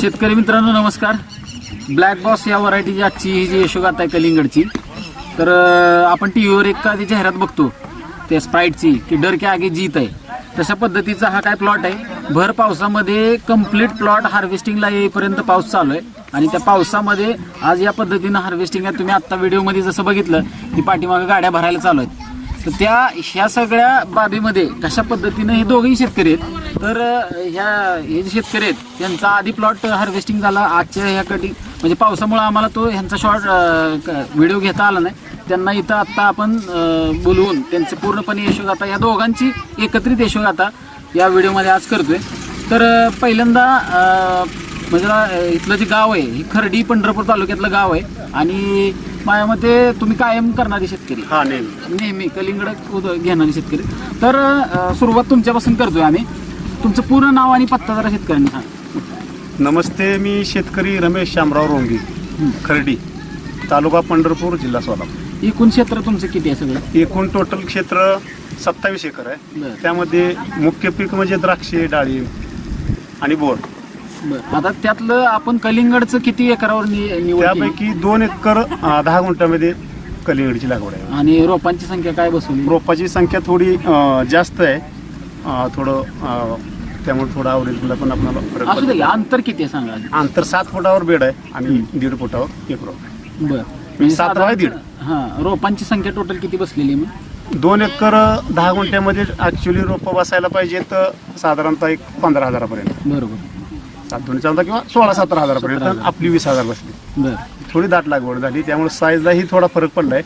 शेतकरी मित्रांनो नमस्कार. ब्लॅक बॉस या व्हरायटीची आजची ही जी यशोगात आहे कलिंगडची तर आपण टी व्हीवर एक ती जाहिरात बघतो त्या स्प्राईटची की डर के आगे जीत आहे. तशा पद्धतीचा हा काय प्लॉट आहे? भर पावसामध्ये कंप्लीट प्लॉट हार्वेस्टिंगला येईपर्यंत पाऊस चालू आहे. आणि त्या पावसामध्ये आज या पद्धतीनं हार्वेस्टिंग आहे. तुम्ही आत्ता व्हिडिओमध्ये जसं बघितलं की पाठीमागे गाड्या भरायला चालू आहेत. तर त्या ह्या सगळ्या बाबीमध्ये कशा पद्धतीनं हे दोघेही शेतकरी आहेत? तर ह्या हे जे शेतकरी आहेत त्यांचा आधी प्लॉट हार्वेस्टिंग झाला आजच्या ह्या कटिंग म्हणजे पावसामुळे आम्हाला तो ह्यांचा शॉर्ट व्हिडिओ घेता आला नाही. त्यांना इथं आत्ता आपण बोलवून त्यांचे पूर्णपणे यशोगाथा या दोघांची एकत्रित यशोगाथा या व्हिडिओमध्ये आज करतोय. तर पहिल्यांदा म्हणजे अं, इथलं जे गाव आहे हे खर्डी पंढरपूर तालुक्यातलं गाव आहे आणि माझ्या मते तुम्ही कायम करणारे शेतकरी. हा नेहमी. नेहमी कलिंगड घेणारे शेतकरी. तर अ, सुरुवात तुमच्यापासून करतोय आम्ही. तुमचं पूर्ण नाव आणि पत्ता जरा शेतकऱ्यांनी सांग. नमस्ते मी शेतकरी रमेश शामराव रोंगी खर्डी तालुका पंढरपूर जिल्हा सोलापूर. एकूण क्षेत्र तुमचं किती आहे सगळं? एकूण टोटल क्षेत्र सत्तावीस एकर आहे. त्यामध्ये मुख्य पीक म्हणजे द्राक्षे डाळिंब आणि बरं. आता त्यातलं आपण कलिंगडचं किती एकरावर नि- निवड केली? त्यापैकी दोन एकर अं, दहा गुंठ्यामध्ये कलिंगडची लागवड आहे आणि रोपांची संख्या काय बसवली रोपाची संख्या थोडी अं, जास्त आहे अं, थोडं अं, त्यामुळे थोडं आवरेजला पण आपल्याला फरक असू दे पडतो. अंतर किती आहे सांगा आधी. अंतर सात फुटावर बेड आहे आणि दीड फुटावर एक रोप आहे. बरं म्हणजे सात बाय दीड. हा रोपांची संख्या टोटल किती बसलेली आहे मग दोन एकर दहा गुंठ्यामध्ये ऍक्च्युली रोपं बसायला पाहिजे तर साधारणतः एक पंधरा हजारापर्यंत बरोबर सात दोन्ही चौदा किंवा सोळा सतरा हजारापर्यंत. आपली वीस हजार बसली. बरं. थोडी दाट लागवड झाली त्यामुळे साईजलाही थोडा फरक पडलाय.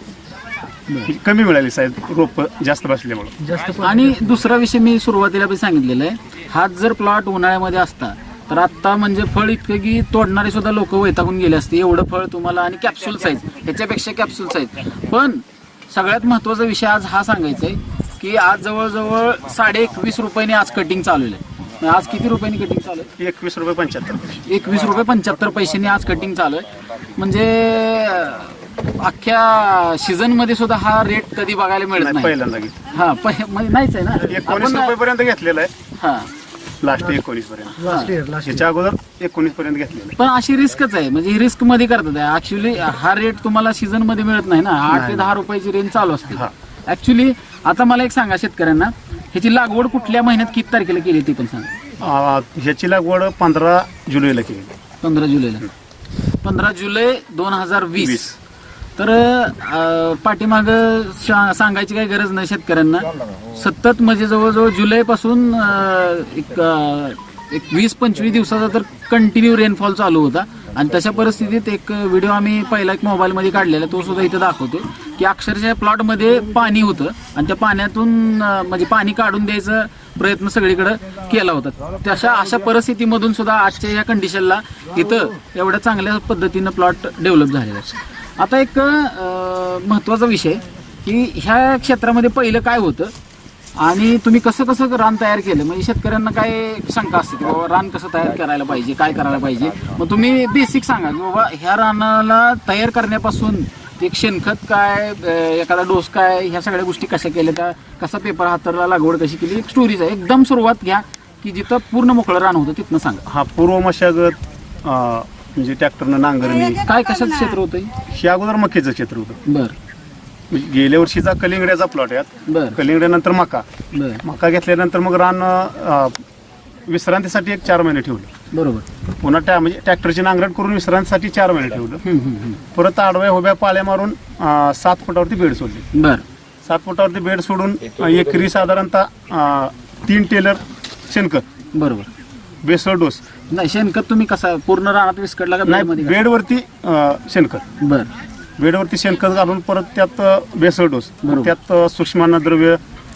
कमी मिळाली साईज रोप जास्त बसल्यामुळे आणि दुसरा विषय मी सुरुवातीला पण सांगितलेला आहे हाच जर प्लॉट उन्हाळ्यामध्ये असता तर आता म्हणजे फळ इतकं की तोडणारे सुद्धा लोक वैतागून गेले असते. एवढं फळ तुम्हाला आणि कॅप्सूल साईज ह्याच्यापेक्षा कॅप्सूल साईज पण सगळ्यात महत्त्वाचा विषय आज हा सांगायचा आहे की आज जवळजवळ साडे एकवीस रुपयाने आज कटिंग चालू आहे. आज किती रुपयांनी कटिंग चालू आहे? एकवीस रुपये पंच्याहत्तर एकवीस रुपये पंच्याहत्तर पैशांनी आज कटिंग चालू आहे. म्हणजे अख्ख्या सीझनमध्ये सुद्धा हा रेट कधी बघायला मिळत नाही नाही. पहिल्यांदा घेतलं. हा पहि- म्हणजे नाहीच आहे ना. एकोणीस आपण- रुपये पर्यंत घेतलेलं आहे. हा. लास्ट एकोणीस पर्यंत. हा. ह्याच्या अगोदर एकोणीस पर्यंत घेतलेलं आहे. पण अशी रिस्कच आहे. म्हणजे रिस्कमध्ये करतात. ऍक्च्युली हा रेट तुम्हाला सीझनमध्ये मिळत नाही ना. आठ ते. दहा रुपयाची रेंज चालू असते. हा. ऍक्च्युली आता मला एक सांगा शेतकऱ्यांना. ह्याची लागवड कुठल्या महिन्यात किती तारखेला केली ती पण सांगा. ह्याची लागवड पंधरा जुलैला केली. पंधरा जुलैला. पंधरा जुलै दोन हजार वीस. वीस. तर पाठीमाग सांगायची काही गरज नाही शेतकऱ्यांना. सतत म्हणजे जवळजवळ जुलैपासून अं, एक अं, एक वीस पंचवीस दिवसाचा तर कंटिन्यू रेनफॉल चालू होता. आणि तशा परिस्थितीत एक व्हिडिओ आम्ही पहिला एक मोबाईलमध्ये काढलेला तो सुद्धा इथं दाखवतो की अक्षरशः प्लॉटमध्ये पाणी होतं आणि त्या पाण्यातून म्हणजे पाणी काढून द्यायचा प्रयत्न सगळीकडं केला होता. तशा अशा परिस्थितीमधून सुद्धा आजच्या या कंडिशनला इथं एवढ्या चांगल्या पद्धतीनं प्लॉट डेव्हलप झालेला आहे. आता एक महत्त्वाचा महत्त्वाचा विषय की ह्या क्षेत्रामध्ये पहिलं काय होतं आणि तुम्ही कसं कसं रान तयार केलं? म्हणजे शेतकऱ्यांना काय शंका असते की बाबा रान कसं तयार करायला पाहिजे काय करायला पाहिजे? मग तुम्ही बेसिक सांगा की बाबा ह्या रानाला तयार करण्यापासून एक शेणखत काय एखादा डोस काय ह्या सगळ्या गोष्टी कशा केल्या त्या कसा पेपर हाताला लागवड कशी केली? एक स्टोरीज आहे एकदम सुरुवात घ्या की जिथं पूर्ण मोकळं रान होतं तिथनं सांगा. हा पूर्व मशागत म्हणजे ट्रॅक्टरनं नांगरणी. काय कशाचं क्षेत्र होतं? हे? अगोदर मक्याचं क्षेत्र होतं. बर. म्हणजे गेल्या वर्षीचा कलिंगड्याचा प्लॉट आहे कलिंगड्यानंतर मका. बर. मका घेतल्यानंतर मग रान अं, विश्रांतीसाठी एक चार महिने ठेवलं. बरोबर. पुन्हा त्या म्हणजे ट्रॅक्टरची नांगरट करून विश्रांतीसाठी चार महिने ठेवलं. हम्म, हम्म, हम्म. परत आडव्या उभ्या पाळ्या मारून अं, सात फुटावरती बेड सोडली. बर. सात फुटावरती बेड सोडून अं, एकरी साधारणतः अं, तीन टेलर शेणखत. बरोबर. Basal dose. नाही शेणखत तुम्ही कसा पूर्ण रानात विस्कडला का नाही बेडमध्ये का? बेडवरती अं, शेणखत. बर. बेडवरती शेणखत घालून परत त्यात बेसळ डोस. त्यात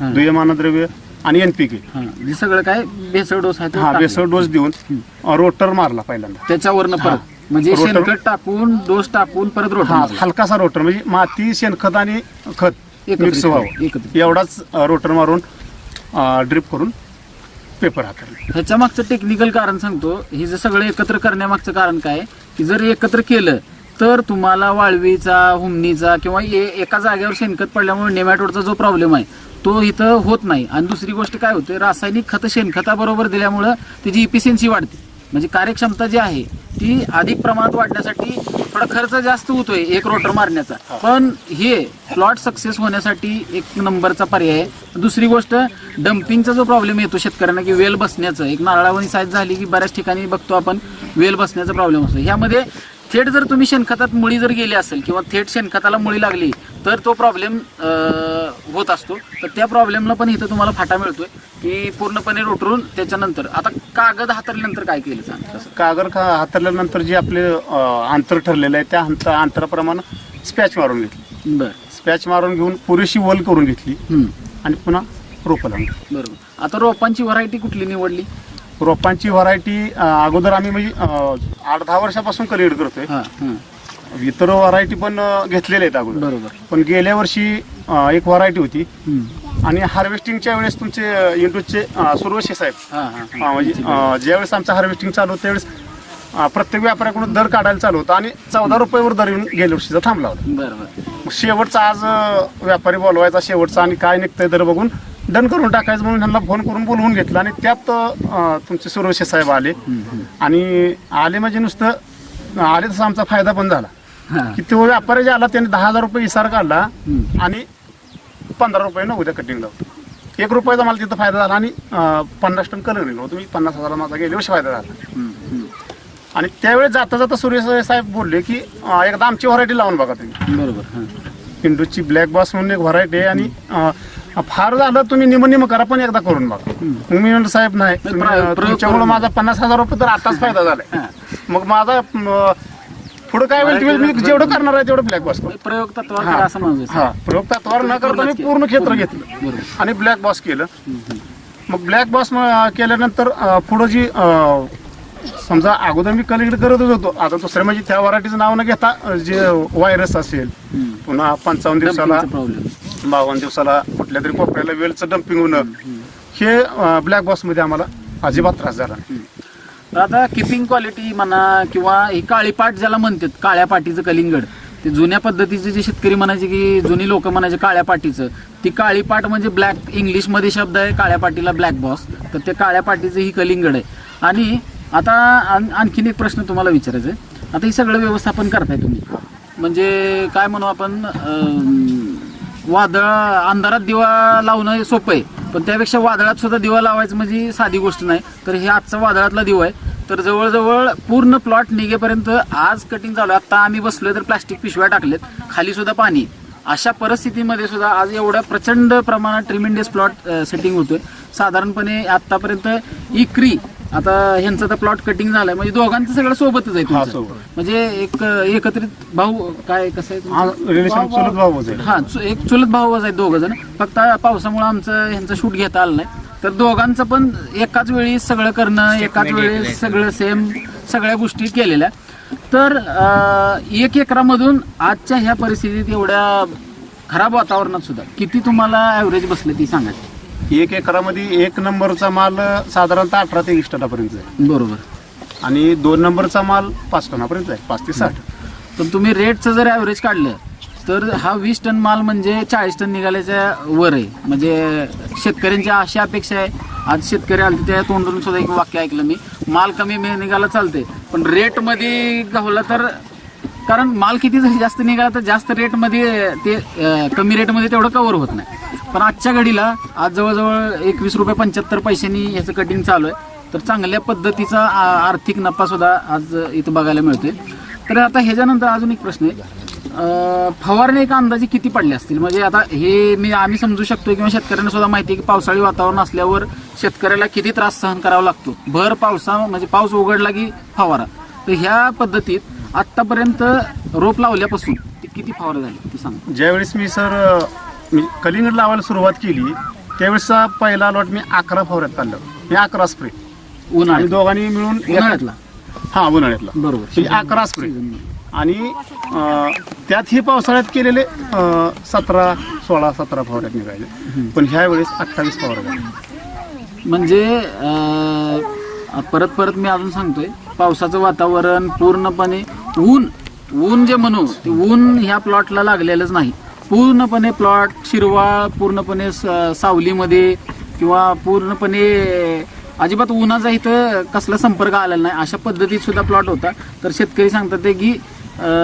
हा. दुय्यमानद्रव्य आणि एनपीके हा सगळं काय बेसळ डोस आहे हा. बेसळ डोस देऊन रोटर मारला पहिल्यांदा त्याच्यावरनं. परत म्हणजे रोटर- शेणखत टाकून डोस टाकून परत रोट हा हलकासा रोटर म्हणजे माती शेणखत आणि खत मिक्स व्हावं. एवढाच रोटर मारून ड्रिप करून पेपर हाताळले ह्याच्या मागचं टेक्निकल कारण सांगतो हे जे सगळं एकत्र करण्यामागचं कारण काय? की जर एकत्र केलं तर तुम्हाला वाळवीचा हुमणीचा किंवा ए- एका जागेवर शेणखत पडल्यामुळे नेमॅटोडचा जो प्रॉब्लेम आहे तो इथं होत नाही. आणि दुसरी गोष्ट काय होते रासायनिक खत शेणखताबरोबर दिल्यामुळं त्याची इफिशियन्सी वाढते. म्हणजे कार्यक्षमता जी आहे ती अधिक प्रमाणात वाढण्यासाठी थोडा खर्च जास्त होतोय एक रोटर मारण्याचा. पण हे प्लॉट सक्सेस होण्यासाठी एक नंबरचा पर्याय आहे. दुसरी गोष्ट डम्पिंगचा जो प्रॉब्लेम येतो शेतकऱ्यांना की वेल बसण्याचं. एक नारळावणी साईज झाली की बऱ्याच ठिकाणी बघतो आपण वेल बसण्याचा प्रॉब्लेम असतो. ह्यामध्ये थेट जर तुम्ही शेणखतात मुळी जर गेली असेल किंवा थेट शेणखताला मुळी लागली तर तो प्रॉब्लेम होत असतो. तर त्या प्रॉब्लेमला पण इथं तुम्हाला फाटा मिळतोय की पूर्णपणे रोटरून त्याच्यानंतर. आता कागद हातरल्यानंतर काय केलं सांग? कागर का हातरल्यानंतर जे आपले अंतर ठरलेलं आहे त्या अंतर अंतराप्रमाणे स्पॅच मारून घेतली. बर. स्पॅच मारून घेऊन पुरेशी वल करून घेतली. आणि पुन्हा रोपं लावली. बरोबर. आता रोपांची व्हरायटी कुठली निवडली? रोपांची व्हरायटी अगोदर आम्ही म्हणजे आठ दहा वर्षापासून कलेक्ट करतोय. इतर व्हरायटी पण अं, घेतलेल्या आहेत अगोदर. बरोबर. पण गेल्या वर्षी एक व्हरायटी होती. आणि हार्वेस्टिंगच्या वेळेस तुमचे इंटूचे सुरवशी साहेब. म्हणजे ज्यावेळेस आमचं हार्वेस्टिंग चालू होतं त्यावेळेस प्रत्येक व्यापाऱ्याकडून दर काढायला चालू होतं. आणि चौदा रुपयावर दर येऊन गेल्या वर्षीचा थांबला होता. शेवटचा आज व्यापारी बोलवायचा शेवटचा आणि काय निघतंय दर बघून डन करून टाकायचं म्हणून त्यांना फोन करून बोलवून घेतलं आणि त्यात अं, तुमचे सुरवशी साहेब आले. आणि आले म्हणजे नुसतं आले तसा आमचा फायदा पण झाला. हा. की तो व्यापारी जे आला त्याने दहा हजार रुपये इसार काढला. आणि पंधरा रुपये न उद्या कटिंग लावतो. एक रुपयाचा मला तिथं फायदा झाला आणि अं, पन्नास टन कलर निघलो तुम्ही पन्नास हजार माझा गेल्या वर्षी फायदा झाला. आणि त्यावेळेस जाता जाता सूर्य साहेब बोलले की अं, एकदा आमची व्हरायटी लावून बघा तुम्ही. बरोबर हा. इंडूची ब्लॅक बॉस म्हणून एक व्हरायटी आहे आणि अं, फार झालं तुम्ही निम निम करा पण एकदा करून बघा. मग मी म्हणलं साहेब नाही. तुमच्यामुळे माझा पन्नास हजार रुपये तर आताच फायदा झालाय. मग माझा पुढं काय होईल मी जेवढं करणार आहे तेवढं ब्लॅक बॉस म्हणजे प्रयोग तत्वावर असं हा. प्रयोग तत्वावर न करता मी पूर्ण क्षेत्र घेतलं. आणि ब्लॅक बॉस केलं. मग ब्लॅक बॉस केल्यानंतर पुढं जी समजा अगोदर मी कलेक्ट करतच होतो. आता दुसऱ्या म्हणजे त्या व्हरायटीचं नाव न घेता जे व्हायरस असेल. पुन्हा पंचावन्न दिवसाला बावन्न दिवसाला कुठल्या तरी कोपऱ्याला वेलचं डम्पिंग होणं हे ब्लॅक बॉक्समध्ये आम्हाला अजिबात त्रास झाला नाही. तर आता किपिंग क्वालिटी म्हणा किंवा ही काळी पाट ज्याला म्हणतात काळ्या पाटीचं कलिंगड ते जुन्या पद्धतीचे जे शेतकरी म्हणायचे की जुनी लोक म्हणायचे काळ्या पाटीचं ती काळी पाट म्हणजे ब्लॅक इंग्लिशमध्ये शब्द आहे काळ्या पाटीला ब्लॅक बॉस तर ते काळ्या पाटीचं ही कलिंगड आहे. आणि आता आणखीन एक प्रश्न तुम्हाला विचारायचा आहे. आता हे सगळं व्यवस्थापन करताय तुम्ही. म्हणजे काय म्हणू आपण वादळ अंधारात दिवा लावणं हे सोपं आहे. पण त्यापेक्षा वादळात सुद्धा दिवा लावायचं म्हणजे साधी गोष्ट नाही. तर हे आजचा वादळातला दिवा आहे. तर जवळजवळ पूर्ण प्लॉट निघेपर्यंत आज कटिंग चालू आहे. आता आम्ही बसलोय तर प्लास्टिक पिशव्या टाकलेत. खाली सुद्धा पाणी अशा परिस्थितीमध्ये सुद्धा आज एवढ्या प्रचंड प्रमाणात ट्रिमेंडियस प्लॉट सेटिंग होतोय. साधारणपणे आतापर्यंत इक्री आता ह्यांचं तर प्लॉट कटिंग झालंय. म्हणजे दोघांचं सगळं सोबतच आहे हा, तुमचं. सोबत. म्हणजे एक एकत्रित भाऊ काय कसं आहे हा तुमचं? रिलेशन चुलत भाऊ आहे. हा चु- एक चुलत भाऊ आहेत दोघ जण फक्त पावसामुळे आमचं ह्यांचं शूट घेता आलं नाही. तर दोघांचं पण एकाच वेळी सगळं करणं एकाच वेळी सगळं सेम सगळ्या गोष्टी केलेल्या. तर अं, एक एकरामधून आजच्या ह्या परिस्थितीत एवढ्या खराब वातावरणात सुद्धा किती तुम्हाला ॲव्हरेज बसले ती सांगा. एक एकरामध्ये एक नंबरचा माल साधारणतः अठरा ते वीस टनापर्यंत आहे. बरोबर. आणि दोन नंबरचा माल पाच टनापर्यंत आहे पाच ते साठ. पण तुम्ही रेटचं जर ॲव्हरेज काढलं तर हा वीस टन माल म्हणजे चाळीस टन निघाल्याच्या वर आहे. म्हणजे शेतकऱ्यांची अशी अपेक्षा आहे. आज शेतकरी आले त्या तोंडून सुद्धा एक वाक्य ऐकलं मी. माल कमी मे- निघाला चालते पण रेटमध्ये गावला तर कारण माल किती जरी जास्त निघाला तर जास्त रेटमध्ये ते अं, कमी रेटमध्ये तेवढं कव्हर होत नाही. पण आजच्या घडीला आज जवळजवळ एकवीस रुपये पंच्याहत्तर पैशांनी ह्याचं कटिंग चालू आहे. तर चांगल्या पद्धतीचा आ- आर्थिक नफा सुद्धा आज इथं बघायला मिळतोय. तर आता ह्याच्यानंतर अजून एक प्रश्न आहे. फवारणी एक अंदाजे किती पडले असतील? म्हणजे आता हे मी आम्ही समजू शकतो किंवा शेतकऱ्यांना सुद्धा माहिती आहे की पावसाळी वातावरण असल्यावर शेतकऱ्याला किती त्रास सहन करावा लागतो? भर पावसा म्हणजे पाऊस उघडला की फवारा. तर ह्या पद्धतीत आतापर्यंत रोप लावल्यापासून किती फवारा झाले? ते सांग. ज्यावेळेस मी सर मी कलिंगड लावायला सुरुवात केली त्यावेळेसचा पहिला लॉट मी अकरा फवाऱ्यात काढलं. मी अकरा स्प्रे आणि उन्हाळ्यात दोघांनी मिळून उन्हाळ्यातला? हा उन्हाळ्यातला. बरोबर. ही अकरा स्प्रे आणि अं, त्यात ही पावसाळ्यात केलेले अं, सतरा सोळा सतरा फवाऱ्यात निघाले. पण ह्या वेळेस अठ्ठावीस झाले म्हणजे अं, परत परत मी अजून सांगतोय पावसाचं वातावरण पूर्णपणे ऊन ऊन जे म्हणू ते ऊन ह्या प्लॉटला लागलेलंच नाही. पूर्णपणे प्लॉट शिरवाळ पूर्णपणे स- सावलीमध्ये किंवा पूर्णपणे अजिबात उन्हाचा इथं कसला संपर्क आलेला नाही. अशा पद्धतीत सुद्धा प्लॉट होता. तर शेतकरी सांगतात ते की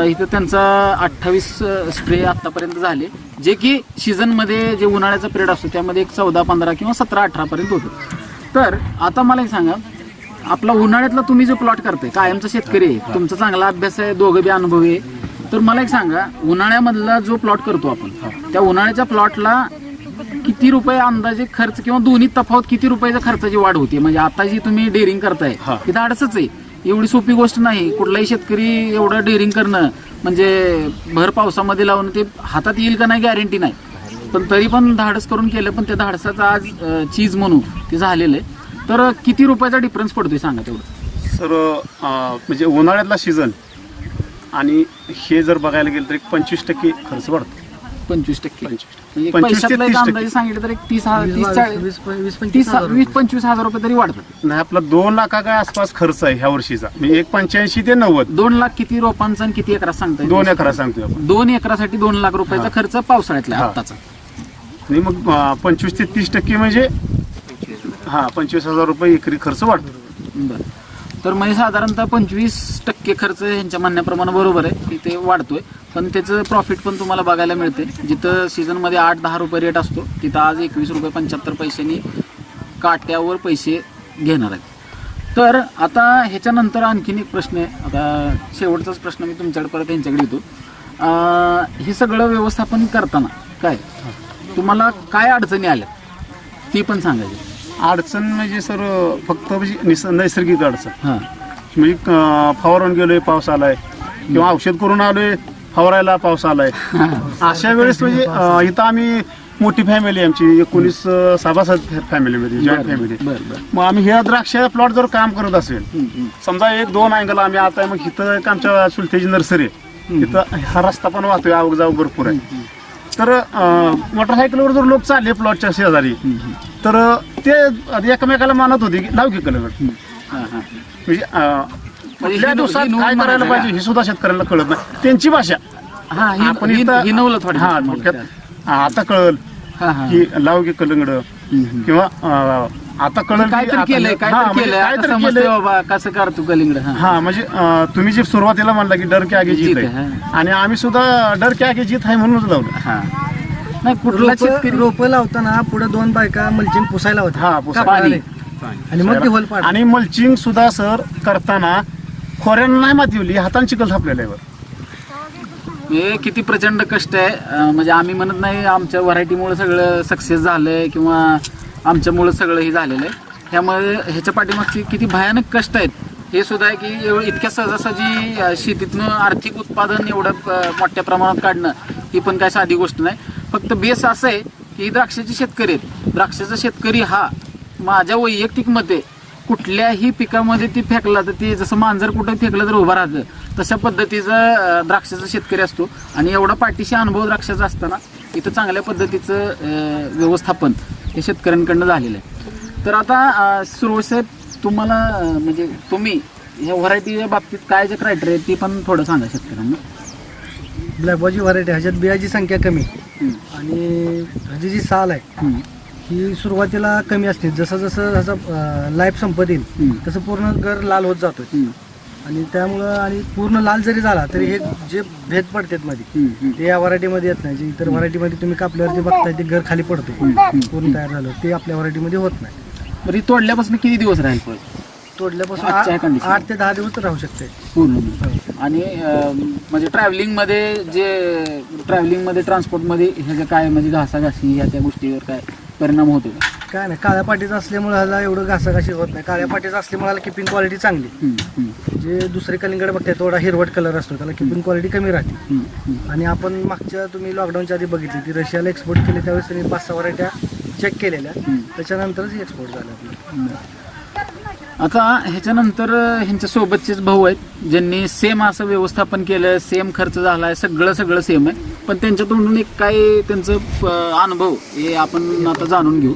इथं त्यांचा अठ्ठावीस स्प्रे आत्तापर्यंत झाले. जे की सीझनमध्ये जे उन्हाळ्याचा पिरियड असतो त्यामध्ये एक चौदा पंधरा किंवा सतरा अठरापर्यंत होतं. तर आता मला एक सांगा आपला उन्हाळ्यातला तुम्ही जो प्लॉट करताय कायमचा शेतकरी आहे तुमचा चांगला अभ्यास आहे दोघं बी अनुभव आहे. तर मला एक सांगा उन्हाळ्यामधला जो प्लॉट करतो आपण त्या उन्हाळ्याच्या प्लॉटला किती रुपये अंदाजे खर्च किंवा दोन्ही तफावत किती रुपयाच्या खर्चाची वाढ होते? म्हणजे आता जी तुम्ही डेअरिंग करताय. ही. धाडसच आहे. एवढी सोपी गोष्ट नाही. कुठलाही शेतकरी एवढं डेअरिंग करणं म्हणजे भर पावसामध्ये लावून ते हातात येईल का नाही गॅरंटी नाही. पण तरी पण धाडस करून केलं पण त्या धाडसाचा आज चीज म्हणू ते झालेलं आहे. तर किती रुपयाचा डिफरन्स पडतोय सांगा तेवढं. सर म्हणजे उन्हाळ्यातला सीझन आणि हे जर बघायला गेलं तर एक पंचवीस टक्के खर्च वाढतो. पंचवीस टक्के. पंचवीस म्हणजे पंचवीस ते पैशातला एक तीस टक्के. अंदाजे सांगितलं तर एक तीस हजार तीस चाळीस वीस पंचवीस तीस हजार वीस पंचवीस हजार रुपये तरी वाढतात. नाही आपला दोन लाखाच्या आसपास खर्च आहे ह्या वर्षीचा. म्हणजे एक पंच्याऐंशी ते नव्वद. दोन लाख किती रोपांचा आणि किती एकरा सांगताय? दोन एकरा सांगतोय आपण. दोन एकरासाठी दोन लाख रुपयाचा खर्च पावसाळ्यातला हा. आत्ताचा आणि मग अं, पंचवीस ते तीस टक्के म्हणजे? हा पंचवीस हजार रुपये एकरी खर्च वाढतो. बरं. तर म्हणजे साधारणतः पंचवीस टक्के खर्च ह्यांच्या म्हणण्याप्रमाणे बरोबर आहे. की ते वाढतोय. पण त्याचं प्रॉफिट पण तुम्हाला बघायला मिळते. जिथं सीझनमध्ये आठ दहा रुपये रेट असतो तिथं आज एकवीस रुपये पंच्याहत्तर पैशांनी काट्यावर पैसे घेणार आहेत. तर आता ह्याच्यानंतर आणखीन एक प्रश्न आहे. आता शेवटचाच प्रश्न मी तुमच्याकडे परत यांच्याकडे येतो. हे सगळं व्यवस्थापन करताना काय? तुम्हाला काय अडचणी आल्या? ती पण सांगायची. अडचण म्हणजे सर फक्त म्हणजे निस- नैसर्गिक अडचण. हां. म्हणजे अं, फवारून गेलोय पाऊस आलाय. किंवा औषध करून आलोय फवारायला पाऊस आलाय. अशा वेळेस म्हणजे अं, इथं आम्ही मोठी फॅमिली आमची एकोणीस सभासद फॅमिलीमध्ये जॉईंट फॅमिली बरं बरं मग आम्ही ह्या द्राक्ष प्लॉट जर काम करत असेल. समजा एक दोन अँगल आम्ही आता आहे, मग इथं एक आमच्या सुलतेची नर्सरी आहे. इथं हा रस्ता पण वाहतोय आवक जाऊ भरपूर आहे. तर अं, मोटरसायकलवर जर लोक चालले प्लॉटच्या शेजारी तर ते एकमेकाला मानत होते की लाव की कलगड. म्हणजे ही- दिवसात काय करायला पाहिजे हे सुद्धा शेतकऱ्यांना कळत नाही. त्यांची भाषा. आपण थोडं हा आता कळल हा हा. की लाव की कलंगड. किंवा आता कळल काय केलंय काय तर म्हणजे. बाबा कसं कर तू कलिंगड हा. म्हणजे तुम्ही जे सुरुवातीला म्हणला की डर के आगे जीत आहे. आणि आम्ही सुद्धा डर के आगे जीत आहे म्हणूनच लावलं. हा. नाही कुठला रोप शेतकरी? रोप लावताना पुढे दोन बायका मल्चिंग पुसायला हा, पुसायला. कापडाने. आणि मग ती होल पाड आणि मल्चिंग सुद्धा सर करताना खोऱ्यानं नाही माती दिली हाताने चिखल थापलेलं आहे वर. हे किती प्रचंड कष्ट आहे. अं, म्हणजे आम्ही म्हणत नाही आमच्या व्हरायटीमुळे सगळं सक्सेस झालंय किंवा आमच्यामुळे सगळं हे झालेलं आहे. त्यामुळे ह्याच्या पाठीमागची किती भयानक कष्ट आहेत. हे सुद्धा आहे की एवढं इतक्या सहजासहजी अं, शेतीतनं आर्थिक उत्पादन एवढं अं, मोठ्या प्रमाणात काढणं ही पण काय साधी गोष्ट नाही. फक्त बेस असं आहे की द्राक्षाचे शेतकरी आहेत. द्राक्षाचा शेतकरी हा माझ्या वैयक्तिक मते कुठल्याही पिकामध्ये ती फेकला तर ते जसं मांजर कुठं फेकलं तर उभं राहतं. तशा पद्धतीचा द्राक्षाचा शेतकरी असतो. आणि एवढा पाठीशी अनुभव द्राक्षाचा असताना इथं चांगल्या पद्धतीचं व्यवस्थापन हे शेतकऱ्यांकडनं झालेलं आहे. तर आता अं, साहेब तुम्हाला म्हणजे तुम्ही ह्या व्हरायटीच्या बाबतीत काय जे क्रायटेरिया आहे ती पण थोडं सांगा शेतकऱ्यांना. ब्लॅकबॉची व्हरायटी ह्याच्यात बियाची संख्या कमी. आणि ह्याची जी साल आहे ही सुरुवातीला कमी असते. जसं जसं ह्याचा लाईफ संपत येईल तसं पूर्ण घर लाल होत जातो आणि त्यामुळं आणि पूर्ण लाल जरी झाला तरी हे जे भेद पडतात मध्ये. ते या व्हरायटीमध्ये येत नाही. जे इतर व्हरायटीमध्ये तुम्ही कापल्यावरती बघताय ते घर खाली पडतो पूर्ण तयार झालं. ते आपल्या व्हरायटीमध्ये होत नाही. बरं ही तोडल्यापासून किती दिवस राहील तोडल्यापासून आठ ते दहा दिवस तर राहू शकते. पूर्ण. आणि अं, म्हणजे ट्रॅव्हलिंगमध्ये जे ट्रॅव्हलिंगमध्ये ट्रान्सपोर्टमध्ये ह्याचं काय म्हणजे घासाघाशी ह्या त्या गोष्टीवर काय परिणाम होतो का? काय नाही काळ्या पाटीचं असल्यामुळे ह्याला एवढं घासाघाशी होत नाही. काळ्या पाटीचं असल्यामुळे ह्याला किपिंग क्वालिटी चांगली. हम्म, हम्म, जे दुसरे कलिंगड बघताय थोडा हिरवट कलर असतो त्याला किपिंग क्वालिटी कमी राहते. हम्म, हम्म. आणि आपण मागच्या तुम्ही लॉकडाऊनच्या आधी बघितली ती रशियाला एक्सपोर्ट केली त्यावेळेस त्यांनी पाच सहा व्हरायट्या चेक केलेल्या. हम्म. त्याच्यानंतरच एक्सपोर्ट झालं आपलं. आता ह्याच्यानंतर ह्यांच्या सोबतचेच भाऊ आहेत ज्यांनी सेम असं व्यवस्थापन केलं सेम खर्च झालाय सगळं सगळं सेम आहे. पण त्यांच्या तोंडून एक काय त्यांचं अनुभव हे आपण आता जाणून घेऊ.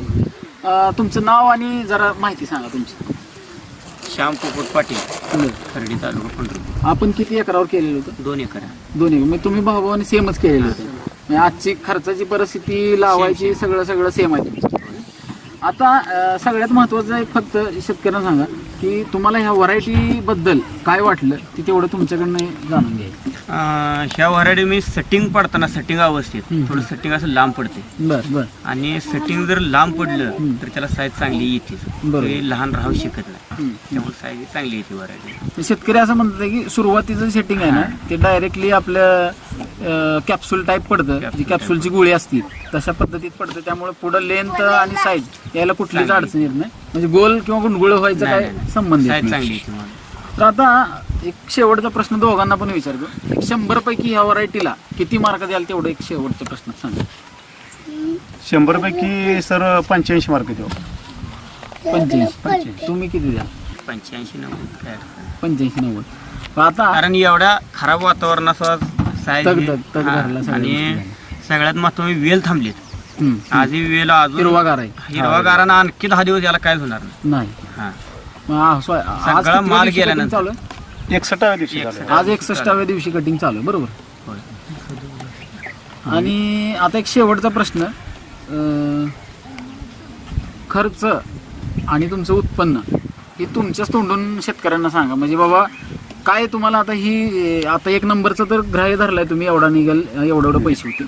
अं, तुमचं नाव आणि जरा माहिती सांगा तुमची. श्याम पोपट पाटील. खर्डी तालुका पंढरपूर. आपण किती एकरावर केलेलं होतं? दोन एकर. आहे. दोन्ही म्हणजे तुम्ही भाऊ आणि सेमच केलेलं होतं. म्हणजे आजची खर्चाची परिस्थिती लावायची सगळं सगळं सेम आहे तुमचं. आता सगळ्यात महत्वाचं एक फक्त शेतकऱ्यांना सांगा की तुम्हाला ह्या व्हरायटी बद्दल काय वाटलं ते तेवढं तुमच्याकडनं जाणून घ्यायचं अं, ह्या व्हरायटी मी सेटिंग पडताना सेटिंग अवस्थेत. थोडं सेटिंग असं लांब पडते बर बर आणि सेटिंग जर लांब. पडलं तर त्याला साईज चांगली येते बरोबर. ते लहान राहू शकत नाही. त्यामुळे साईज चांगली येते व्हरायटी शेतकरी असं म्हणतात की सुरुवातीचं सेटिंग आहे ना ते डायरेक्टली आपल्या कॅप्सूल टाईप पडतं. जी कॅप्सूलची गोळी असती तशा पद्धतीत पडतं. त्यामुळे पुढं लेंथ आणि साईज यायला कुठलीच. अडचण येत नाही. म्हणजे गोल किंवा गुंडगुळ व्हायचा काय संबंध येत नाही. तर आता एक शेवटचा प्रश्न दोघांना पण विचारतो. एक शंभर पैकी ह्या व्हरायटीला किती मार्क द्याल तेवढं एक शेवटचा प्रश्न सांगा. शंभर पैकी सर पंच्याऐंशी मार्क देऊ. पंच्याऐंशी. तुम्ही किती द्याल? पंच्याऐंशी नव्वद. पंच्याऐंशी नव्वद. आता कारण एवढ्या खराब वातावरणात साईज तग- तग- तग धरला सगळ्या आणि सगळ्यात महत्त्वाचे वेल थांबलेत हम्म. आधी वेल अजून हिरवागार आहे हिरवागारानं आणखी दहा दिवस याला काय होणार नाही नाही हा मग आ- सॉ- आज सगळा कितव्या माल दिवशी गेल्यानंतर. cutting चालू आहे? एकसष्टाव्या दिवशी. झालं आज एकसष्टाव्या दिवशी कटिंग चालू आहे बरोबर होय. आणि आता एक शेवटचा प्रश्न अं, खर्च आणि तुमचं उत्पन्न हे तुमच्याच तोंडून शेतकऱ्यांना सांगा म्हणजे बाबा काय तुम्हाला आता ही आता एक नंबरचं तर ग्राह्य धरलाय तुम्ही एवढा निघेल एवढं एवढं पैसे होते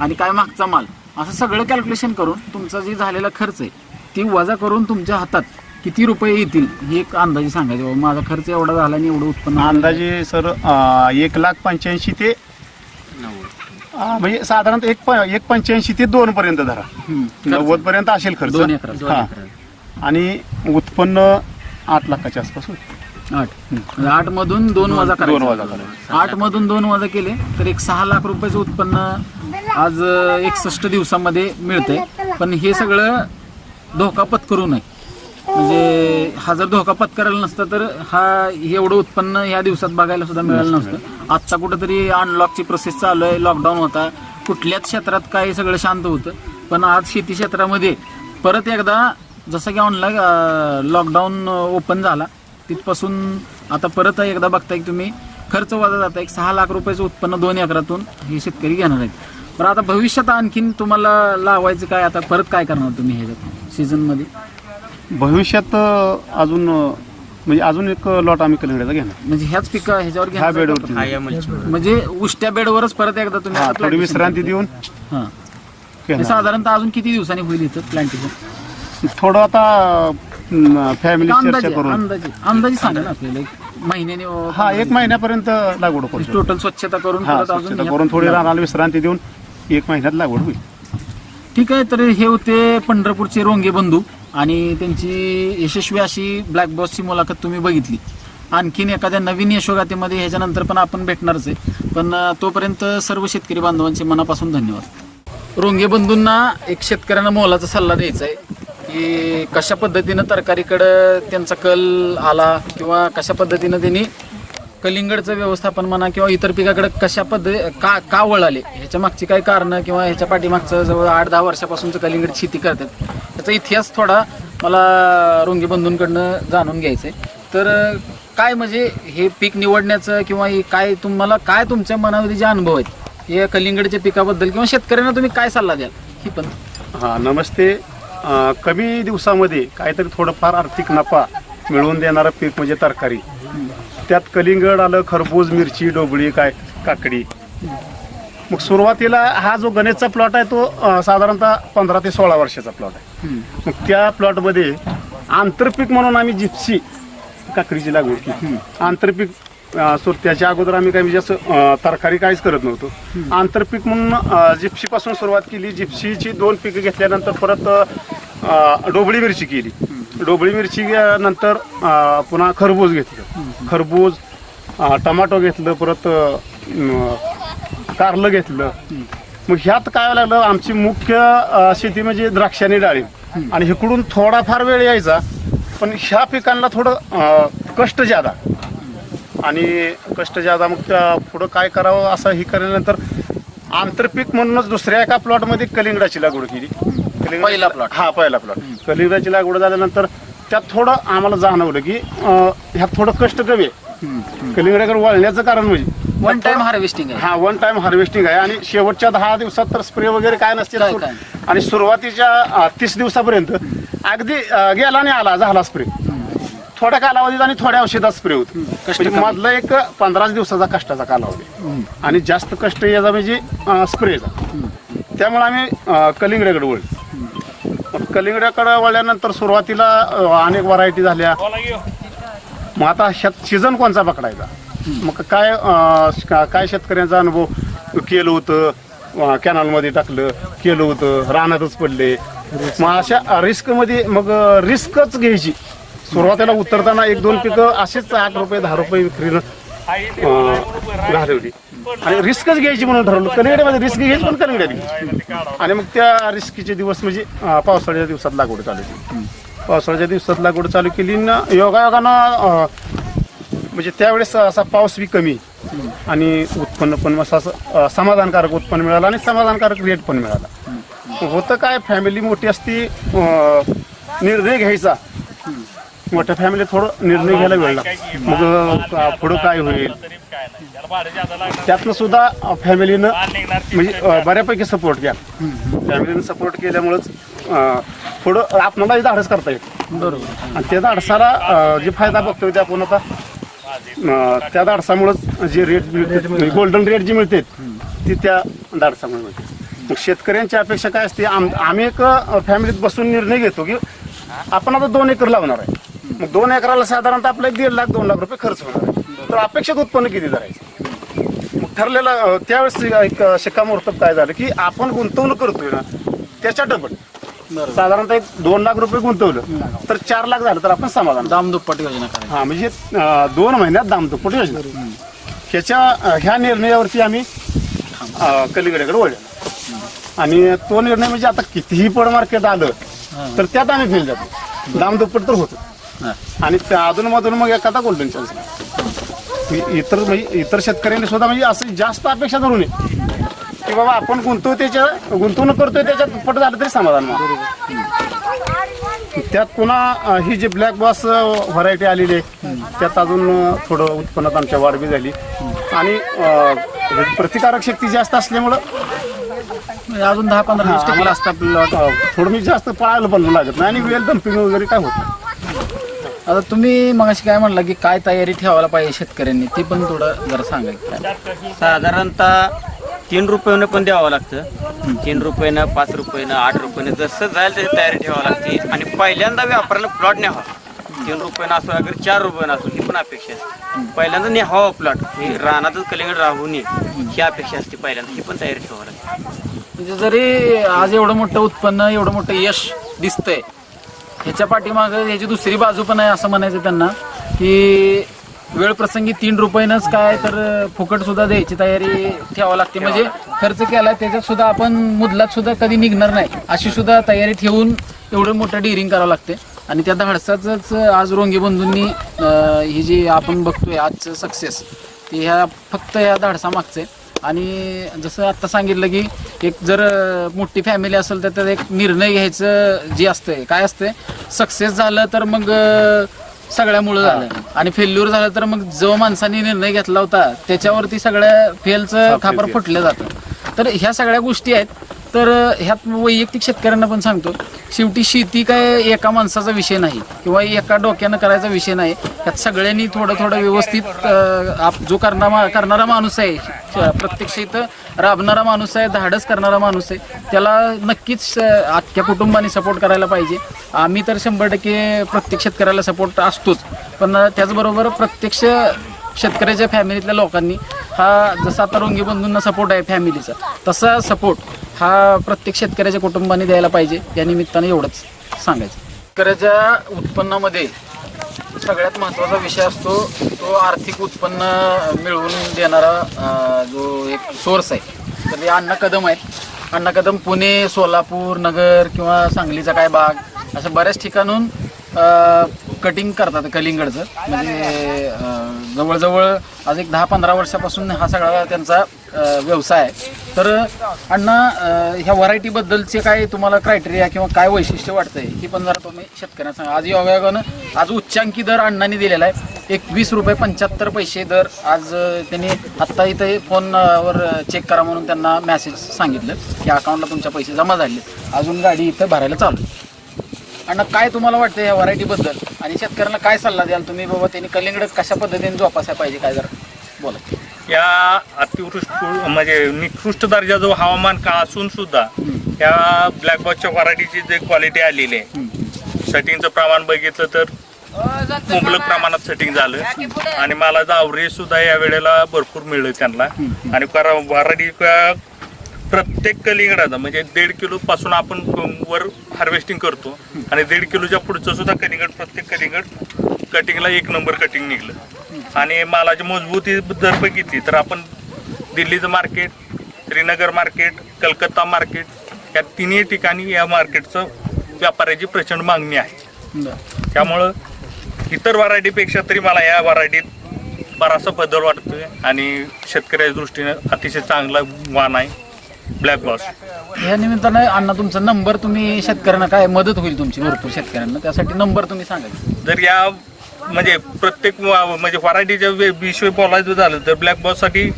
आणि काय मागचा माल? असं सगळं कॅल्क्युलेशन करून तुमचा जे झालेला खर्च आहे ती वजा करून तुमच्या हातात किती रुपये येतील हे एक अंदाजे सांगायचे बाबा माझा खर्च एवढा झाला आणि एवढं उत्पन्न अंदाजे सर एक लाख पंच्याऐंशी ते म्हणजे साधारणतः एक प- एक पंच्याऐंशी ते दोन पर्यंत धरा. नव्वद पर्यंत असेल खर्च. हा. आणि उत्पन्न आठ लाखाच्या आसपास होईल. आठ. म्हणजे आठ मधून दोन वजा दोन वजा करायचे. आठ मधून दोन वजा केले तर एक सहा लाख रुपयाचं उत्पन्न आज एकसष्ट दिवसामध्ये मिळते पण हे सगळं धोका पत्करू नये. म्हणजे हा जर धोका पत्करायला नसता तर हा एवढं उत्पन्न ह्या दिवसात बघायला सुद्धा मिळालं नसतं. आत्ता कुठंतरी अनलॉकची प्रोसेस चालू आहे लॉकडाऊन होता. कुठल्याच क्षेत्रात काही सगळं शांत होतं. पण आज शेती क्षेत्रामध्ये परत एकदा जसं की ऑनलाईन लॉकडाऊन ओपन झाला तिथपासून आता परत एकदा बघताय की तुम्ही. खर्च वजा जाता एक सहा लाख रुपयाचं उत्पन्न दोन एकरातून हे शेतकरी घेणार आहेत. पण आता भविष्यात आणखीन तुम्हाला लावायचं काय? आता परत काय करणार तुम्ही ह्याच्यात? सीझनमध्ये भविष्यात अजून म्हणजे अजून एक लॉट आम्ही कलिंगड्याचा घेणार. म्हणजे ह्याच पिकं ह्याच्यावर ह्या घ्यायचं? हा या mulch- म्हणजे उष्ट्या बेडवरच परत एकदा तुम्ही हा आता थोडी plantation विश्रांती. देऊन हा. हे घेणार. साधारणतः अजून किती दिवसांनी होईल इथं प्लांटेशन थोडं आता फॅमिली चर्चा अंदाजे करून. अंदाजे अंदाजे सांगा ना आपल्याला. एक महिन्याने हा एक महिन्यापर्यंत लागवड करतो टोटल स्वच्छता करून हा परत अजून स्वच्छता करून थोडी रानाला विश्रांती देऊन एक महिन्यात लागवड होईल. ठीक आहे तर हे होते पंढरपूरचे रोंगे बंधू आणि त्यांची यशस्वी अशी ब्लॅक बॉसची मुलाखत तुम्ही बघितली. आणखीन एखाद्या नवीन यशोगाथेमध्ये ह्याच्यानंतर पण आपण भेटणारच आहे. पण अं, तोपर्यंत सर्व शेतकरी बांधवांचे मनापासून धन्यवाद. रोंगे बंधूंना एक शेतकऱ्यांना मोलाचा सल्ला द्यायचा आहे. की कशा पद्धतीनं तरकारीकडं त्यांचा कल आला किंवा कशा पद्धतीनं त्यांनी कलिंगडचं व्यवस्थापन म्हणा किंवा इतर पिकाकडे कशा पद्धती का का वळाले ह्याच्या मागची काय कारणं किंवा ह्याच्या पाठीमागचं जवळ आठ दहा वर्षापासूनचं कलिंगड शेती करतात. त्याचा इतिहास थोडा मला रोंगी बंधूंकडनं जाणून घ्यायचं आहे तर काय म्हणजे हे पीक निवडण्याचं किंवा हे काय तुम्हाला काय तुमच्या मनामध्ये जे अनुभव आहेत या कलिंगडच्या पिकाबद्दल किंवा शेतकऱ्यांना तुम्ही काय सल्ला द्याल? ही पण. हां नमस्ते. कमी दिवसामध्ये काहीतरी थोडंफार आर्थिक नफा मिळवून देणारं पीक म्हणजे तरकारी. त्यात कलिंगड आलं खरबूज मिरची डोबळी काय काकडी. मग सुरुवातीला हा जो गणेशचा प्लॉट आहे तो साधारणतः पंधरा ते सोळा वर्षाचा प्लॉट आहे. मग त्या प्लॉटमध्ये आंतरपीक म्हणून आम्ही जिप्सी काकडीची लागवड केली. आंतरपीक अं, सो त्याच्या अगोदर आम्ही काही म्हणजे असं अं, तरकारी काहीच करत नव्हतो. आंतरपीक म्हणून जिप्सीपासून सुरुवात केली. जिप्सीची दोन पिकं घेतल्यानंतर परत डोबळी मिरची केली. डोबळी मिरची नंतर पुन्हा खरबूज घेतलं. खरबूज टमाटो घेतलं परत कारलं घेतलं. मग ह्यात काय लागलं? आमची मुख्य शेती म्हणजे द्राक्ष आणि डाळिंब आणि इकडून थोडाफार वेळ यायचा पण ह्या पिकांना थोडं कष्ट ज्यादा. आणि कष्ट ज्यादा मग त्या पुढं काय करावं असं हे केल्यानंतर आंतरपीक म्हणूनच दुसऱ्या एका प्लॉटमध्ये कलिंगडाची लागवड केली. कलिंगडाची- पहिला plot. हा पहिला प्लॉट कलिंगडाची लागवड झाल्यानंतर त्यात थोडं आम्हाला जाणवलं की ह्यात थोडं कष्ट कमी आहे. कलिंगडाकडे वळण्याचं कारण म्हणजे वन टाइम हार्वेस्टिंग आहे. हा वन टाइम हार्वेस्टिंग आहे. आणि शेवटच्या दहा दिवसात तर स्प्रे वगैरे काय नसते काय- सुर- काय? आणि सुरुवातीच्या तीस दिवसापर्यंत अगदी गेला आणि आला झाला स्प्रे थोड्या कालावधीत आणि थोड्या औषधात स्प्रे होत. म्हणजे. मधला एक पंधराच दिवसाचा कष्टाचा कालावधी. आणि जास्त कष्ट याचा म्हणजे स्प्रेचा त्यामुळे आम्ही कलिंगड्याकडे वळलो. कलिंगड्याकडे वळल्यानंतर सुरुवातीला अनेक व्हरायटी झाल्या. मग आता शेत सीझन कोणचा पकडायचा? मग काय काय शेतकऱ्यांचा अनुभव? केलं होतं कॅनलमध्ये टाकलं केलं होतं रानातच पडले. मग अशा रिस्कमध्ये मग रिस्कच घ्यायची. सुरुवातीला उतरताना एक दोन पिकं असेच आठ रुपये दहा रुपये विक्रीनं अं, घालवली आणि रिस्कच घ्यायची म्हणून ठरवलं. कलिगड्यामध्ये रिस्क घ्यायची पण कलिगड्यात घ्यायची आणि मग त्या रिस्कीचे दिवस म्हणजे अं, पावसाळ्याच्या दिवसात लागवड चालू केली. पावसाळ्याच्या दिवसात लागवड चालू केली न योगायोगानं अं, म्हणजे त्यावेळेस असा पाऊस बी कमी. आणि उत्पन्न पण असं असं, अं, समाधानकारक उत्पन्न मिळालं आणि समाधानकारक रेट पण मिळाला. होतं काय फॅमिली मोठी असती अं, निर्णय घ्यायचा. मोठ्या फॅमिलीत थोडं निर्णय घ्यायला वेळ लागतो. मग पुढं काय होईल? त्यातनं सुद्धा फॅमिलीनं म्हणजे अं, बऱ्यापैकी सपोर्ट केला फॅमिलीनं सपोर्ट केल्यामुळंच अं, पुढं आपल्याला धाडस करता येतं बरोबर. आणि त्या धाडसाला अं, जे फायदा बघतोय ते आपण आता अं, त्या धाडसामुळंच जे रेट मिळते गोल्डन रेट जे मिळते ती त्या धाडसामुळे मिळते. मग शेतकऱ्यांची अपेक्षा काय असते? आम आम्ही एक फॅमिलीत बसून निर्णय घेतो की आपण आता दोन एकर लावणार आहे. मग दोन एकराला साधारणतः आपला एक दीड लाख दोन लाख रुपये खर्च होणार तर अपेक्षित उत्पन्न किती धरायचं? मग ठरलेलं अं, त्यावेळेस एक शिक्कामोर्तब काय झालं की आपण गुंतवणूक करतोय ना त्याच्या डबल. साधारणतः एक दोन लाख रुपये गुंतवलं तर चार लाख झालं तर आपण समाधान. दाम दुप्पट योजना करायची. हा म्हणजे अं, दोन महिन्यात दामदुप्पट योजना. ह्याच्या अं, ह्या निर्णयावरती आम्ही अं, कलिगड्याकडे वळलो. आणि तो निर्णय म्हणजे आता कितीही पड मार्केट आलं तर त्यात आम्ही फेल जातो. दामदुप्पट तर होतो. आणि त्या अधूनमधून मग एखादा गोल्डन चान्स इतर म्हणजे इतर शेतकऱ्यांनी सुद्धा म्हणजे असं जास्त अपेक्षा धरू नये की बाबा आपण गुंतवतो त्याच्या गुंतवणूक करतोय त्याच्यात दुप्पट झालं तरी समाधान. त्यात पुन्हा ही जी ब्लॅक बॉस व्हरायटी आलेली आहे त्यात अजून थोडं उत्पन्नात आमच्या वाढ बी झाली. आणि प्रतिकारक शक्ती जास्त असल्यामुळं म्हणजे अजून दहा पंधरा वीस टक्के असतं आपल्याला वाटतं. अं, थोडं मी जास्त पळायला पण लागत नाही आणि वेल डम्पिंग वगैरे काय होत आता तुम्ही मगाशी काय म्हणला की काय तयारी ठेवायला पाहिजे शेतकऱ्यांनी? ती पण थोडं जरा सांगायचं साधारणतः तीन रुपयानं पण द्यावं लागतं. तीन रुपयानं पाच रुपयानं आठ रुपयानं जसं जाईल तशी तयारी ठेवावं लागते. आणि पहिल्यांदा व्यापाऱ्याला प्लॉट न्यावा. तीन रुपयानं असो अगर चार रुपयानं असो ही पण अपेक्षा असते पहिल्यांदा न्यावा प्लॉट हे रानातच कलिंगड राहू नये ही अपेक्षा असते पहिल्यांदा. ही पण तयारी ठेवावं लागते. म्हणजे जरी आज एवढं मोठं उत्पन्न एवढं मोठं यश दिसतंय ह्याच्या पाठीमागं ह्याची दुसरी बाजू पण आहे असं म्हणायचं त्यांना की वेळ प्रसंगी तीन रुपयानंच काय तर फुकट सुद्धा द्यायची तयारी ठेवावं लागते. म्हणजे खर्च केला त्याच्यात सुद्धा आपण मुदलात सुद्धा कधी निघणार नाही अशी सुद्धा तयारी ठेवून एवढं मोठं डिरिंग करावं लागते. आणि त्या धाडसाचंच आज रोंगी बंधूंनी ही जी आपण बघतोय आजचं सक्सेस ते ह्या फक्त ह्या धाडसा आहे आणि जसं आत्ता सांगितलं की एक जर मोठी फॅमिली असेल तर त्यात एक निर्णय घ्यायचं जे असतंय काय असतंय सक्सेस झालं तर मग सगळ्यामुळं झालं. आणि फेल्युअर झालं तर मग जो माणसाने निर्णय घेतला होता त्याच्यावरती सगळ्या फेलचं खापर फुटलं जातं. तर ह्या सगळ्या गोष्टी आहेत. तर ह्यात वैयक्तिक शेतकऱ्यांना पण सांगतो शेवटी शेती काय एका माणसाचा विषय नाही किंवा एका डोक्यानं करायचा विषय नाही. ह्यात सगळ्यांनी थोडं थोडं व्यवस्थित आप- जो करणारा करणारा माणूस आहे प्रत्यक्ष इथं राबणारा माणूस आहे धाडस करणारा माणूस आहे त्याला नक्कीच अख्ख्या कुटुंबाने सपोर्ट करायला पाहिजे. आम्ही तर शंभर टक्के प्रत्येक शेतकऱ्याला सपोर्ट असतोच पण त्याचबरोबर प्रत्यक्ष शेतकऱ्याच्या फॅमिलीतल्या लोकांनी हा जसा आता रोंगी बंधूंना सपोर्ट आहे फॅमिलीचा तसा सपोर्ट हा प्रत्येक शेतकऱ्याच्या कुटुंबाने द्यायला पाहिजे. या निमित्ताने एवढंच सांगायचं. शेतकऱ्याच्या उत्पन्नामध्ये सगळ्यात महत्त्वाचा विषय असतो तो आर्थिक उत्पन्न मिळवून देणारा जो एक सोर्स आहे. तर ते अण्णा कदम आहेत. अण्णा कदम पुणे सोलापूर नगर किंवा सांगलीचा काय भाग अशा बऱ्याच ठिकाणून कटिंग करतात कलिंगडचं. म्हणजे अं, जवळजवळ आज एक दहा पंधरा वर्षापासून हा सगळा त्यांचा अं, व्यवसाय आहे. तर अण्णा अं, ह्या व्हरायटीबद्दलचे काय तुम्हाला क्रायटेरिया किंवा काय वैशिष्ट्य वाटतंय? ही पण जरा तुम्ही शेतकऱ्यांना सांगा. आज योगायोगानं आज उच्चांकी दर अण्णांनी दिलेला आहे. एकवीस रुपये पंच्याहत्तर पैसे दर आज अं, त्यांनी आत्ता इथे फोनवर चेक करा म्हणून त्यांना मॅसेज सांगितलं. की अकाउंटला तुमच्या पैसे जमा झाले. अजून गाडी इथं भरायला चालू आहे. आणि काय तुम्हाला वाटतं या व्हरायटीबद्दल आणि शेतकऱ्यांना काय सल्ला द्याल तुम्ही बाबा? त्यांनी कलिंगड कशा पद्धतीने जोपासायला पाहिजे काय जरा बोला. या अतिवृष्ट म्हणजे निकृष्ट दर्जाचं हवामान का असून सुद्धा या ब्लॅक बॉक्सच्या व्हरायटीची जे क्वालिटी आलेली आहे. सेटिंगचं प्रमाण बघितलं तर मुबलक प्रमाणात सेटिंग झालं. आणि मला आवरेज सुद्धा या वेळेला भरपूर मिळलं त्यांना. आणि व्हरायटी प्रत्येक कलिंगडाचं म्हणजे दीड किलो पासून आपण वर हार्वेस्टिंग करतो आणि दीड किलोच्या पुढचं सुद्धा कलिंगड प्रत्येक कलिंगड कटिंगला एक नंबर कटिंग निघलं. आणि मालाची मजबूती जर बघितली तर आपण दिल्लीचं market Srinagar market Calcutta market या तिन्ही ठिकाणी या मार्केटचं व्यापाऱ्याची प्रचंड मागणी आहे. त्यामुळं इतर व्हरायटीपेक्षा तरी मला या व्हरायटीत बराचसा बदल वाटतोय आणि शेतकऱ्याच्या दृष्टीनं अतिशय चांगला वाण आहे. ब्लॅक बॉस या निमित्तानं अण्णा तुमचा नंबर तुम्ही शेतकऱ्यांना काय मदत होईल तुमची भरपूर शेतकऱ्यांना? त्यासाठी नंबर तुम्ही सांगायचा जर या म्हणजे प्रत्येक व- म्हणजे व्हरायटीच्या विषयी बोलायचं झालं तर ब्लॅक बॉससाठी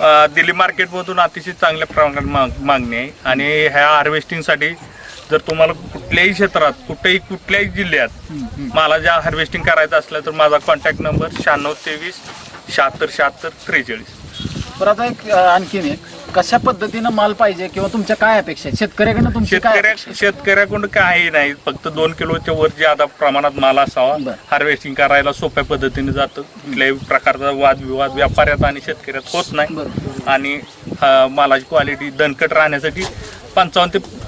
अं, दिल्ली मार्केटमधून अतिशय चांगल्या प्रमाणात माग मागणी आहे. आणि ह्या हार्वेस्टिंगसाठी जर तुम्हाला कुठल्याही क्षेत्रात कुठेही कुठल्याही जिल्ह्यात मला ज्या हार्वेस्टिंग करायचं असलं तर माझा कॉन्टॅक्ट नंबर शहाण्णव तेवीस शहात्तर शहात्तर त्रेचाळीस. तर आता एक अं, आणखीन एक. कशा पद्धतीनं माल पाहिजे किंवा तुमच्या काय अपेक्षा आहेत? शेतकऱ्याकडनं तुमची काय शेतकऱ्या अपेक्षा आहे? शेतकऱ्याकडून काही नाही. फक्त दोन किलोच्या वर ज्यादा प्रमाणात माल असावा. हार्वेस्टिंग करायला सोप्या पद्धतीने जातं. कुठल्याही प्रकारचा वादविवाद व्यापाऱ्यात आणि शेतकऱ्यात होत नाही. आणि अं, मालाची क्वालिटी दणकट राहण्यासाठी पंचावन्न ते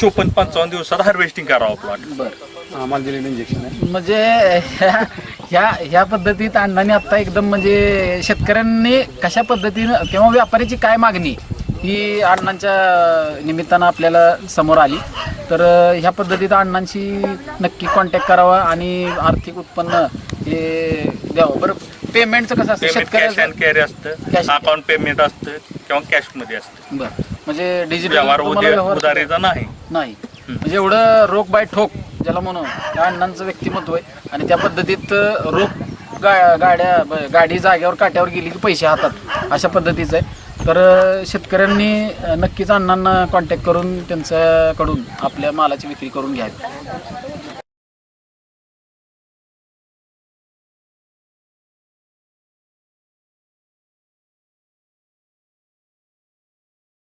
चोपन्न पंचावन्न दिवसात हार्वेस्टिंग करावं प्लॉट बरं. आम्हाला दिलेलं इंजेक्शन आहे. म्हणजे ह्या ह्या ह्या पद्धतीत अण्णांनी आता एकदम म्हणजे शेतकऱ्यांनी कशा पद्धतीनं किंवा व्यापाऱ्याची काय मागणी ही अण्णांच्या निमित्तानं आपल्याला समोर आली. तर ह्या पद्धतीत अण्णांशी नक्की कॉन्टॅक्ट करावा आणि आर्थिक उत्पन्न हे द्यावं. बरं पेमेंटचं कसं असतं? पेमेंट कॅश अँड शेतकऱ्याचं कॅरी Cash. असतं अकाउंट पेमेंट असतं किंवा कॅशमध्ये असतं. बरं. म्हणजे डिजिटल व्यवहार उधारीचा नाही. म्हणजे एवढं रोख बाय ठोक ज्याला म्हणू त्या अण्णांचं व्यक्तिमत्व आहे. आणि त्या पद्धतीत रोख गा गाड्या गाडी जाग्यावर काट्यावर गेली की पैसे हातात. अशा पद्धतीचं आहे. तर शेतकऱ्यांनी नक्कीच अण्णांना कॉन्टॅक्ट करून त्यांच्याकडून आपल्या मालाची विक्री करून घ्यावी.